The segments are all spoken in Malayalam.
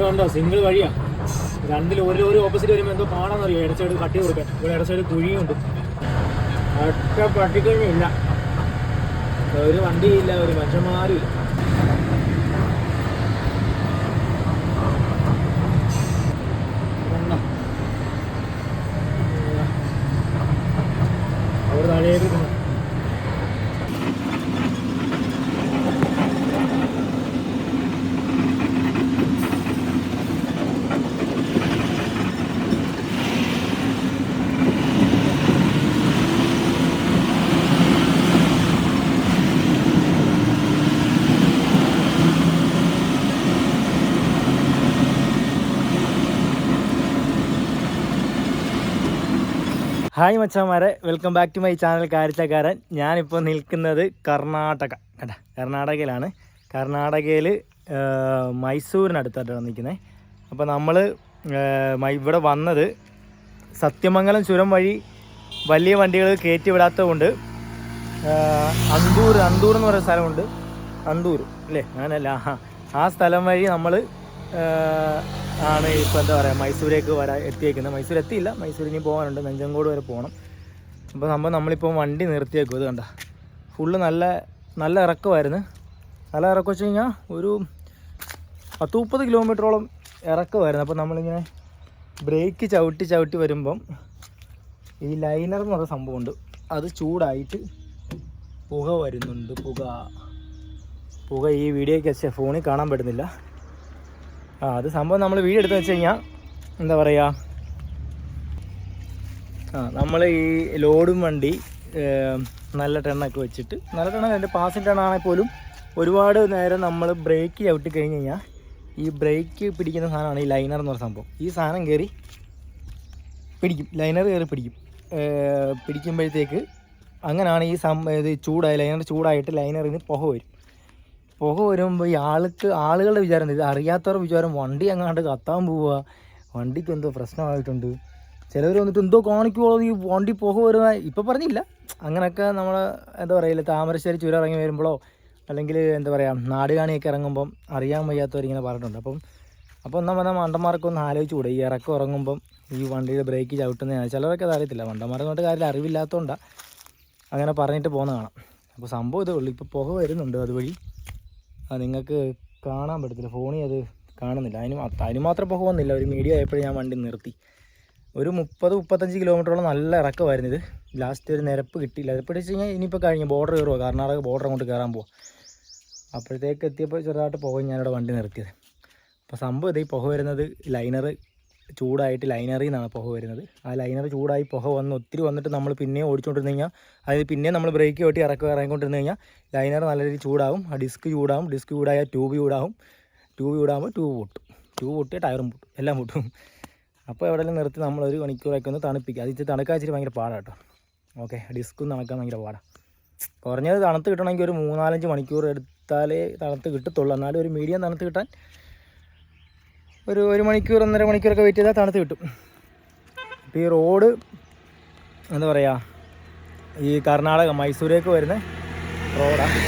ഇതുണ്ടോ സിംഗിൾ വഴിയാ. രണ്ടിൽ ഒരു ഒരു ഓപ്പോസിറ്റ് വരുമ്പോൾ എന്തോ പാടാന്നറിയോ? ഇട സൈഡ് കട്ടി കൊടുക്കാൻ. ഇവിടെ ഇട സൈഡ് കുഴിയുണ്ട്. ഒറ്റ പട്ടിക്കഴിഞ്ഞില്ല ഒരു വണ്ടിയില്ല ഒരു മനുഷ്യന്മാരും ഇല്ല കണ്ടോ? അവിടെ താഴേക്ക് ഇരുന്നു. ഹായ് മച്ചന്മാരെ welcome back to my channel കാരിച്ചക്കാരൻ ഞാനിപ്പോൾ നിൽക്കുന്നത് കർണാടക. കേട്ടാ കർണാടകയിലാണ്. കർണാടകയിൽ മൈസൂരിനടുത്തായിട്ടാണ് നിൽക്കുന്നത്. അപ്പോൾ നമ്മൾ ഇവിടെ വന്നത് സത്യമംഗലം ചുരം വഴി വലിയ വണ്ടികൾ കയറ്റി വിടാത്തതുകൊണ്ട് അന്തൂർ അന്തൂർ എന്ന് പറയുന്ന സ്ഥലമുണ്ട്. അന്തൂർ അല്ലേ അങ്ങനെയല്ല. ആ ആ സ്ഥലം വഴി നമ്മൾ ആണ് ഇപ്പോൾ എന്താ പറയുക മൈസൂരേക്ക് വരാൻ എത്തിയേക്കുന്നത്. മൈസൂർ എത്തിയില്ല മൈസൂരിന് പോകാനുണ്ട് നെഞ്ചങ്കോട് വരെ പോകണം അപ്പോൾ നമ്മൾ നമ്മളിപ്പോൾ വണ്ടി നിർത്തിയേക്കും. ഇത് കണ്ട. ഫുള്ള് നല്ല നല്ല ഇറക്കമായിരുന്നു. നല്ല ഇറക്കം വെച്ച് കഴിഞ്ഞാൽ ഒരു പത്ത് മുപ്പത് കിലോമീറ്ററോളം ഇറക്കമായിരുന്നു. അപ്പോൾ നമ്മളിങ്ങനെ ബ്രേക്ക് ചവിട്ടി ചവിട്ടി വരുമ്പം ഈ ലൈനർ എന്ന് പറയുന്ന സംഭവമുണ്ട്. അത് ചൂടായിട്ട് പുക വരുന്നുണ്ട്. പുക. പുക ഈ വീഡിയോയ്ക്ക് ഫോണിൽ കാണാൻ പറ്റുന്നില്ല. ആ അത് സംഭവം നമ്മൾ വീട് എടുത്ത് വെച്ച് കഴിഞ്ഞാൽ എന്താ പറയുക ആ നമ്മൾ ഈ ലോഡും വണ്ടി നല്ല ടെണ്ണൊക്കെ വെച്ചിട്ട് നല്ല ടെണ്ണ എന്റെ പാസിംഗ് ടെണ്ണാണെങ്കിൽ പോലും ഒരുപാട് നേരം നമ്മൾ ബ്രേക്ക് ചവിട്ടി കഴിഞ്ഞ് കഴിഞ്ഞാൽ ഈ ബ്രേക്ക് പിടിക്കുന്ന സാധനമാണ് ഈ ലൈനർ എന്ന് പറയുന്ന സംഭവം. ഈ സാധനം കയറി പിടിക്കും. ലൈനർ കയറി പിടിക്കും. പിടിക്കുമ്പോഴത്തേക്ക് അങ്ങനെയാണ് ഈ സം ഇത് ചൂടായി ലൈനർ ചൂടായിട്ട് ലൈനറിന് പുക വരും. പുക വരുമ്പോൾ ഈ ആൾക്ക് ആളുകളുടെ വിചാരം? ഇത് അറിയാത്തവരുടെ വിചാരം വണ്ടി അങ്ങാണ്ട് കത്താൻ പോവുക വണ്ടിക്ക് എന്തോ പ്രശ്നമായിട്ടുണ്ട്. ചിലവർ വന്നിട്ട് എന്തോ കാണിക്കുവോളോ ഈ വണ്ടി പുക വരുന്ന? ഇപ്പം പറഞ്ഞില്ല. അങ്ങനെയൊക്കെ നമ്മൾ എന്താ പറയുക താമരശ്ശേരി ചുരം ഇറങ്ങി വരുമ്പോഴോ അല്ലെങ്കിൽ എന്താ പറയുക നാടുകാണിയൊക്കെ ഇറങ്ങുമ്പം അറിയാൻ വയ്യാത്തവരിങ്ങനെ പറഞ്ഞിട്ടുണ്ട്. അപ്പം അപ്പോൾ ഒന്നാം പറഞ്ഞാൽ മണ്ടന്മാർക്ക് ഒന്ന് ആലോചിച്ചുകൂടെ ഈ ഇറക്കം ഇറങ്ങുമ്പം ഈ വണ്ടിയുടെ ബ്രേക്ക് ചവിട്ടുന്നതാണ്. ചിലരൊക്കെ അത് അറിയത്തില്ല. മണ്ടന്മാരെന്നോട്ട് കാര്യം അറിവില്ലാത്തതുകൊണ്ടാണ് അങ്ങനെ പറഞ്ഞിട്ട് പോകുന്ന കാണാം അപ്പോൾ സംഭവം ഇതേ ഉള്ളൂ. ഇപ്പോൾ പുക വരുന്നുണ്ട് അതുവഴി. അത് നിങ്ങൾക്ക് കാണാൻ പറ്റത്തില്ല. ഫോണിൽ അത് കാണുന്നില്ല. അതിന് അതിന് മാത്രം ഇപ്പോൾ പോകുന്നില്ല. ഒരു മീഡിയ ആയപ്പോഴും ഞാൻ വണ്ടി നിർത്തി. ഒരു മുപ്പത് മുപ്പത്തഞ്ച് കിലോമീറ്ററോളം നല്ല ഇറക്കമായിരുന്നു ഇത്. ലാസ്റ്റ് ഒരു നിരപ്പ് കിട്ടിയില്ല. നിരപ്പ് വെച്ച് കഴിഞ്ഞാൽ ഇനിയിപ്പോൾ കഴിഞ്ഞ് ബോർഡർ കയറുമോ കർണാടക ബോർഡർ അങ്ങോട്ട് കയറാൻ പോവാം. അപ്പോഴത്തേക്ക് എത്തിയപ്പോൾ ചെറുതായിട്ട് പുക ഞാനിവിടെ വണ്ടി നിർത്തിയത്. അപ്പോൾ സംഭവം ഇത് ഈ പുക വരുന്നത് ലൈനർ ചൂടായിട്ട് ലൈനറിൽ നിന്നാണ് പുക വരുന്നത്. ആ ലൈനർ ചൂടായി പുക വന്ന് ഒത്തിരി വന്നിട്ട് നമ്മൾ പിന്നെയും ഓടിച്ചുകൊണ്ടിരുന്ന് കഴിഞ്ഞാൽ അതായത് പിന്നെയും നമ്മൾ ബ്രേക്ക് വെട്ടി ഇറക്കുക ഇറങ്ങിക്കൊണ്ടിരുന്ന് കഴിഞ്ഞാൽ ലൈനർ നല്ല രീതിയിൽ ചൂടാവും. ആ ഡിസ്ക് ചൂടാവും. ഡിസ്ക് ചൂടായാൽ ട്യൂബ് ചൂടാവും. ട്യൂബ് ചൂടാകുമ്പോൾ ട്യൂബ് പൊട്ടും. ട്യൂബ് പൊട്ടിയ ടയറും പൊട്ടും. എല്ലാം പൊട്ടും. അപ്പോൾ എവിടെയെല്ലാം നിർത്തി നമ്മൾ ഒരു മണിക്കൂറൊക്കെ ഒന്ന് തണുപ്പിക്കുക. അത് ഇച്ചിരി തണുക്കാൻ ഇച്ചിരി ഭയങ്കര പാടാണ് കേട്ടോ. ഓക്കെ ഡിസ്ക്കും തണുക്കാൻ ഭയങ്കര പാടാണ് കുറഞ്ഞത് തണുത്ത് കിട്ടണമെങ്കിൽ ഒരു മൂന്നാലഞ്ച് മണിക്കൂർ എടുത്താലേ തണുത്ത് കിട്ടത്തുള്ളൂ. എന്നാലും ഒരു മീഡിയം തണുത്ത് കിട്ടാൻ ഒരു ഒരു മണിക്കൂർ ഒന്നര മണിക്കൂറൊക്കെ വെയിറ്റ് ചെയ്താൽ തണുത്ത് കിട്ടും. അപ്പം ഈ റോഡ് എന്താ പറയുക ഈ കർണാടക മൈസൂരേക്ക് വരുന്ന റോഡാണ്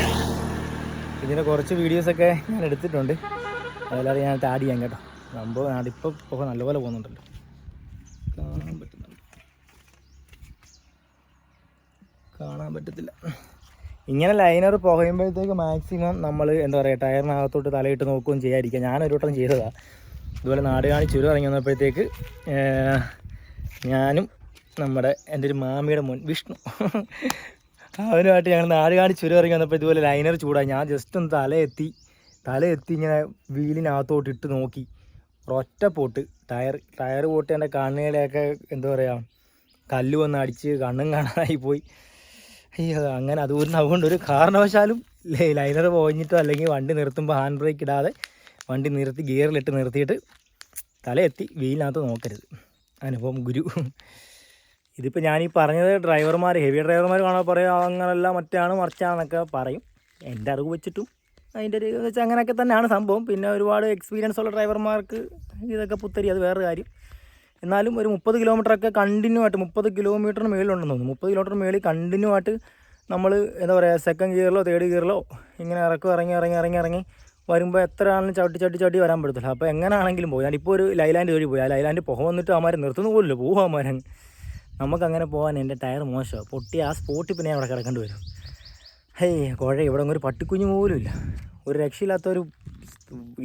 ഇതിന്റെ കുറച്ച് വീഡിയോസൊക്കെ ഞാൻ എടുത്തിട്ടുണ്ട്. അതല്ലാതെ ഞാൻ ആഡ് ചെയ്യാൻ കേട്ടോ. സംഭവം അതിപ്പോൾ പോകാൻ നല്ലപോലെ പോകുന്നുണ്ടല്ലോ. കാണാൻ പറ്റുന്നുണ്ട്. കാണാൻ പറ്റത്തില്ല. ഇങ്ങനെ ലൈനർ പുകയുമ്പോഴത്തേക്ക് മാക്സിമം നമ്മൾ എന്താ പറയുക ടയറിനകത്തോട്ട് തലയിട്ട് നോക്കുകയും ചെയ്യാതിരിക്കുക. ഞാനൊരു വട്ടം ചെയ്തതാണ് ഇതുപോലെ നാടുകാണി ചുരം ഇറങ്ങി വന്നപ്പോഴത്തേക്ക് ഞാനും നമ്മുടെ എന്റെ ഒരു മാമിയുടെ മുൻ വിഷ്ണു അവനുമായിട്ട് ഞങ്ങൾ നാടുകാണി ചുരം ഇറങ്ങി വന്നപ്പോൾ ഇതുപോലെ ലൈനർ ചൂടായി. ഞാൻ ജസ്റ്റ് ഒന്ന് തലയെത്തി തലയെത്തി ഇങ്ങനെ വീലിനകത്തോട്ട് ഇട്ട് നോക്കി. ഒറ്റ പോട്ട് ടയർ ടയർ പോട്ട് എന്റെ കണ്ണുകളെയൊക്കെ എന്താ പറയുക കല്ല് വന്ന് അടിച്ച് കണ്ണും കാണാനായി പോയി. അയ്യോ അങ്ങനെ അതുകൊണ്ട് അതുകൊണ്ട് ഒരു കാരണവശാലും ലൈനർ പോയിട്ടോ അല്ലെങ്കിൽ വണ്ടി നിർത്തുമ്പോൾ ഹാൻഡ് ബ്രേക്ക് ഇടാതെ വണ്ടി നിർത്തി ഗിയറിലിട്ട് നിർത്തിയിട്ട് തലയെത്തി വീലിനകത്ത് നോക്കരുത്. അനുഭവം ഗുരു. ഇതിപ്പോൾ ഞാനീ പറഞ്ഞത് ഡ്രൈവർമാർ ഹെവി ഡ്രൈവർമാർ കാണാൻ പറയാം അങ്ങനല്ല മറ്റാണ് മറിച്ചാണെന്നൊക്കെ പറയും. എന്റെ അറിവ് വെച്ചിട്ടും അതിന്റെ ഒരു വെച്ചാൽ അങ്ങനെയൊക്കെ തന്നെയാണ് സംഭവം. പിന്നെ ഒരുപാട് എക്സ്പീരിയൻസ് ഉള്ള ഡ്രൈവർമാർക്ക് ഇതൊക്കെ പുത്തരി അത് വേറെ കാര്യം. എന്നാലും ഒരു മുപ്പത് കിലോമീറ്ററൊക്കെ കണ്ടിന്യൂ ആയിട്ട് മുപ്പത് കിലോമീറ്ററിന് മേളിലുണ്ടെന്ന് തോന്നുന്നു. മുപ്പത് കിലോമീറ്റർ മേളിൽ കണ്ടിന്യൂ ആയിട്ട് നമ്മൾ എന്താ പറയുക സെക്കൻഡ് ഗിയറിലോ തേർഡ് ഗിയറിലോ ഇങ്ങനെ ഇറക്കും ഇറങ്ങി ഇറങ്ങി ഇറങ്ങി ഇറങ്ങി വരുമ്പോൾ എത്ര ആണെങ്കിലും ചവിട്ടി ചവിട്ടി ചവിട്ടി വരാൻ പറ്റത്തില്ല. അപ്പോൾ എങ്ങനെയാണെങ്കിലും പോയി. ഞാനിപ്പോൾ ഒരു ലൈലാൻഡ് വഴി പോയി. ആ ലൈലാൻഡ് പുക വന്നിട്ട് അവന്മാരെ നിർത്തുന്ന പോലില്ല പോകും അവന്മാരൻ നമുക്കങ്ങനെ പോകാൻ എന്റെ ടയർ മോശമാണ് പൊട്ടി ആ സ്പോട്ടിൽ പിന്നെ അവിടെ കിടക്കേണ്ടി വരും. ഹേയ് കുഴ ഇവിടെ ഒരു പട്ടിക്കുഞ്ഞു പോലും ഇല്ല. ഒരു രക്ഷയില്ലാത്തൊരു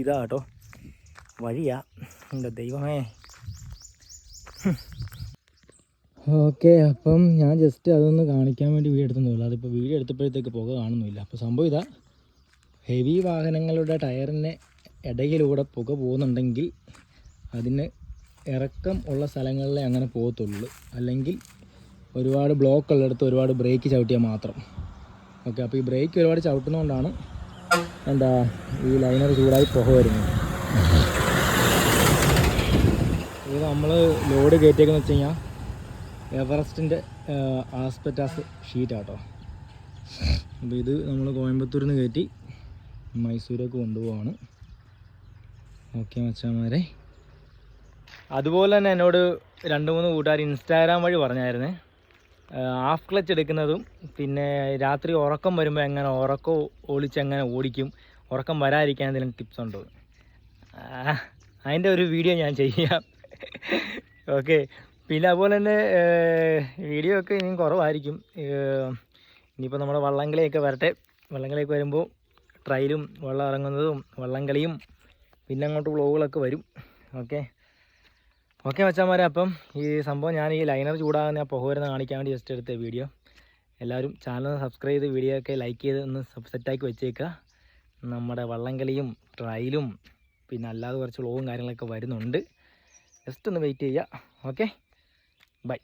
ഇതാ കേട്ടോ. വഴിയാ. എന്റെ ദൈവമേ. ഓക്കെ അപ്പം ഞാൻ ജസ്റ്റ് അതൊന്ന് കാണിക്കാൻ വേണ്ടി വീഡിയോ എടുത്തൊന്നുമില്ല അതിപ്പോൾ വീഡിയോ എടുത്തപ്പോഴത്തേക്ക് പുക കാണുന്നില്ല അപ്പോൾ സംഭവം ഇതാ. ഹെവി വാഹനങ്ങളുടെ ടയറിന് ഇടയിലൂടെ പുക പോകുന്നുണ്ടെങ്കിൽ അതിന് ഇറക്കം ഉള്ള സ്ഥലങ്ങളിലേ അങ്ങനെ പോകത്തുള്ളൂ. അല്ലെങ്കിൽ ഒരുപാട് ബ്ലോക്ക് ഉള്ളിടത്ത് ഒരുപാട് ബ്രേക്ക് ചവിട്ടിയാൽ മാത്രം. ഓക്കെ അപ്പോൾ ഈ ബ്രേക്ക് ഒരുപാട് ചവിട്ടുന്നതുകൊണ്ടാണ് എന്താ ഈ ലൈനർ ചൂടായി പുക വരുന്നത്. ഇത് നമ്മൾ ലോഡ് കയറ്റിയേക്കെന്ന് വെച്ച് കഴിഞ്ഞാൽ എവറസ്റ്റിന്റെ ആസ്പെറ്റാസ് ഷീറ്റാട്ടോ അപ്പോൾ ഇത് നമ്മൾ കോയമ്പത്തൂരിൽ നിന്ന് കയറ്റി മൈസൂരേക്ക് കൊണ്ടുപോവാണ്. ഓക്കെ മച്ചാമാരെ. അതുപോലെ തന്നെ എന്നോട് രണ്ട് മൂന്ന് കൂട്ടുകാർ ഇൻസ്റ്റാഗ്രാം വഴി പറഞ്ഞായിരുന്നേ. ഹാഫ് ക്ലച്ച് എടുക്കുന്നതും പിന്നെ രാത്രി ഉറക്കം വരുമ്പോൾ എങ്ങനെ ഉറക്കം ഒളിച്ച് എങ്ങനെ ഓടിക്കും ഉറക്കം വരാതിരിക്കാൻ എന്തെങ്കിലും ടിപ്സ് ഉണ്ടോ? അതിന്റെ ഒരു വീഡിയോ ഞാൻ ചെയ്യാം. ഓക്കെ പിന്നെ അതുപോലെ തന്നെ വീഡിയോ ഒക്കെ ഇനിയും കുറവായിരിക്കും. ഇനിയിപ്പോൾ നമ്മുടെ വള്ളംകളിയൊക്കെ വരട്ടെ. വള്ളംകളിയൊക്കെ വരുമ്പോൾ ട്രയലും വെള്ളം ഇറങ്ങുന്നതും വള്ളംകളിയും പിന്നെ അങ്ങോട്ട് വ്ളോഗുകളൊക്കെ വരും. ഓക്കെ. ഓക്കെ മച്ചാന്മാരെ അപ്പം ഈ സംഭവം ഞാൻ ഈ ലൈനർ ചൂടാകുന്ന ആ പുകവരുന്ന കാണിക്കാൻ വേണ്ടി ജസ്റ്റ് എടുത്ത വീഡിയോ എല്ലാവരും ചാനൽ സബ്സ്ക്രൈബ് ചെയ്ത് വീഡിയോ ഒക്കെ ലൈക്ക് ചെയ്ത് ഒന്ന് സെറ്റാക്കി വെച്ചേക്കുക നമ്മുടെ വള്ളംകളിയും ട്രയലും പിന്നെ അല്ലാതെ കുറച്ച് വ്ളോഗും കാര്യങ്ങളൊക്കെ വരുന്നുണ്ട്. ജസ്റ്റ് ഒന്ന് വെയിറ്റ് ചെയ്യുക. ഓക്കെ. ബൈ